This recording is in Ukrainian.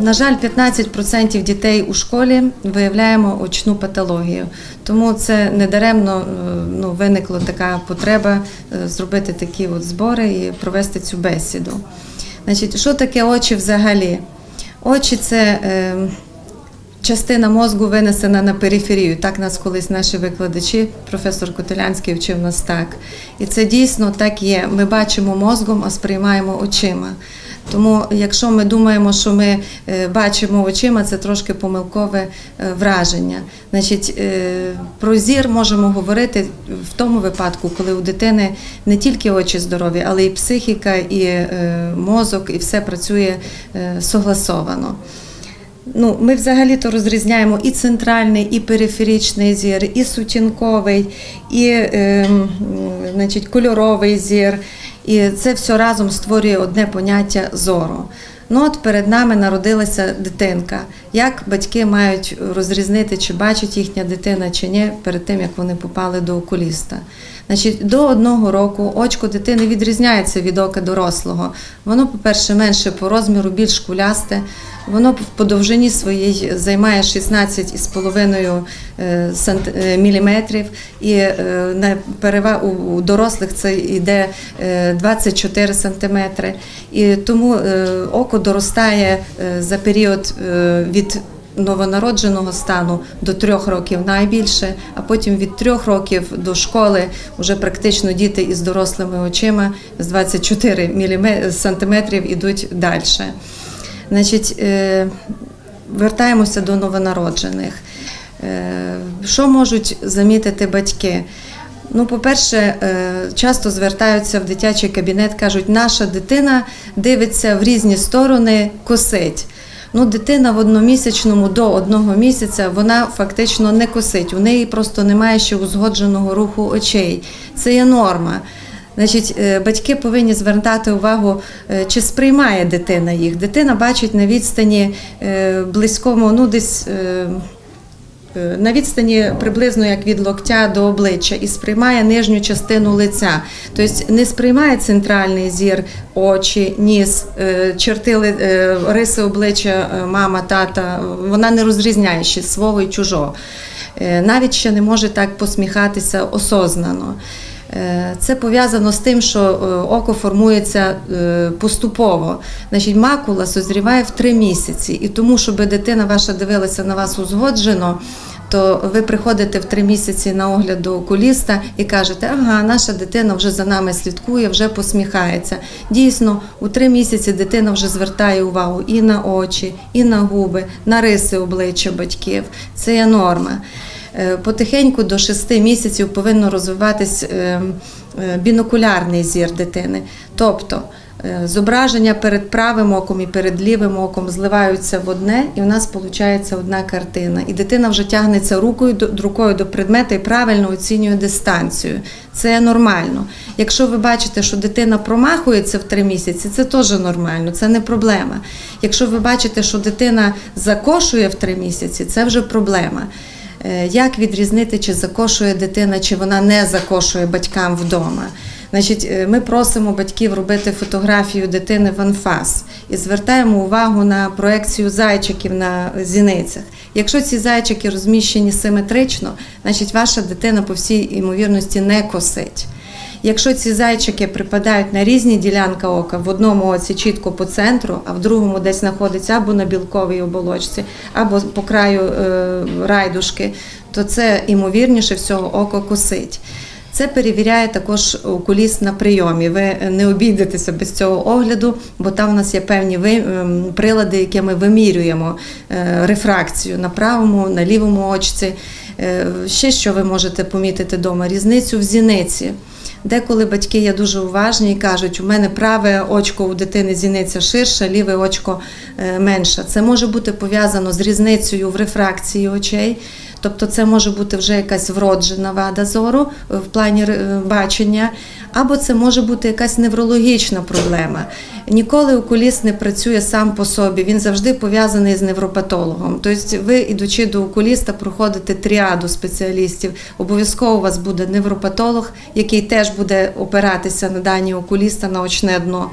На жаль, 15% дітей у школі виявляємо очну патологію. Тому це недаремно е, ну, виникла така потреба е, зробити такі от збори і провести цю бесіду. Значить, що таке очі взагалі? Очі це е, частина мозку винесена на периферію. Так нас колись наші викладачі, професор Котелянський вчив нас так. І це дійсно так є. Ми бачимо мозком, а сприймаємо очима. Тому, якщо ми думаємо, що ми е, бачимо очима, це трошки помилкове е, враження. Значить, е, про зір можемо говорити в тому випадку, коли у дитини не тільки очі здорові, але і психіка, і мозок, і все працює согласовано. Ну, ми взагалі-то розрізняємо і центральний, і периферичний зір, і сутінковий, і е, значить, кольоровий зір. І це все разом створює одне поняття зору. Ну от перед нами народилася дитинка. Як батьки мають розрізнити, чи бачить їхня дитина чи ні, перед тим як вони попали до окуліста? Значить, до одного року очко дитини відрізняється від ока дорослого. Воно, по-перше, менше по розміру, більш кулясте. Воно по довжині своїй займає 16,5 е, е, міліметрів, і е, у- дорослих це йде е, 24 сантиметри. І тому око доростає за період від новонародженого стану до трьох років найбільше, а потім від трьох років до школи вже практично діти із дорослими очима з 24 міліме- сантиметрів ідуть далі. Значить, е, вертаємося до новонароджених. Е, Що можуть замітити батьки? Ну, по-перше, е, часто звертаються в дитячий кабінет, кажуть, наша дитина дивиться в різні сторони, косить. Ну, дитина в одномісячному до одного місяця вона фактично не косить. У неї просто немає ще узгодженого руху очей. Це є норма. Значить, е, батьки повинні звертати увагу, е, чи сприймає дитина їх. Дитина бачить на відстані е, близькому, ну десь. Е, е, На відстані приблизно як від локтя до обличчя і сприймає нижню частину лиця. Тобто не сприймає центральний зір, очі, ніс, чертили черти е, риси обличчя е, мама, тата. Вона не розрізняє ще свого і чужого. Е, Навіть ще не може так посміхатися осознано. Е, Це пов'язано з тим, що е, око формується е, поступово. Значить, макула созріває в три місяці, і тому, щоб дитина ваша дивилася на вас узгоджено, то ви приходите в три місяці на огляд до окуліста і кажете, ага, наша дитина вже за нами слідкує, вже посміхається. Дійсно, у три місяці дитина вже звертає увагу і на очі, і на губи, на риси обличчя батьків. Це є норма. Е, Потихеньку до 6 місяців повинно розвиватись е, е, бінокулярний зір дитини. Тобто зображення перед правим оком і перед лівим оком зливаються в одне, і в нас виходить одна картина. І дитина вже тягнеться рукою рукою до предмета і правильно оцінює дистанцію. Це нормально. Якщо ви бачите, що дитина промахується в три місяці, це теж нормально, це не проблема. Якщо ви бачите, що дитина закошує в три місяці, це вже проблема. Е, Як відрізнити, чи закошує дитина, чи вона не закошує батькам вдома? Значить, е, ми просимо батьків робити фотографію дитини в анфас і звертаємо увагу на проекцію зайчиків на зіницях. Якщо ці зайчики розміщені симетрично, значить ваша дитина по всій ймовірності не косить. Якщо ці зайчики припадають на різні ділянки ока, в одному оці чітко по центру, а в другому десь знаходиться або на білковій оболочці, або по краю е, райдушки, то це ймовірніше всього око косить. Це перевіряє також окуліст на прийомі. Ви не обійдетеся без цього огляду, бо там у нас є певні ем, прилади, якими вимірюємо е, рефракцію на правому, на лівому очці. Е, Ще що ви можете помітити вдома? Різницю в зіниці. Деколи батьки є дуже уважні і кажуть, у мене праве очко у дитини зіниця ширше, ліве очко е, менше. Це може бути пов'язано з різницею в рефракції очей. Тобто це може бути вже якась вроджена вада зору е, в плані е, бачення, або це може бути якась неврологічна проблема. Ніколи окуліст не працює сам по собі, він завжди пов'язаний з невропатологом. Тобто, ви, ідучи до окуліста, проходите тріаду спеціалістів. Обов'язково у вас буде невропатолог, який теж буде опиратися на дані окуліста на очне дно.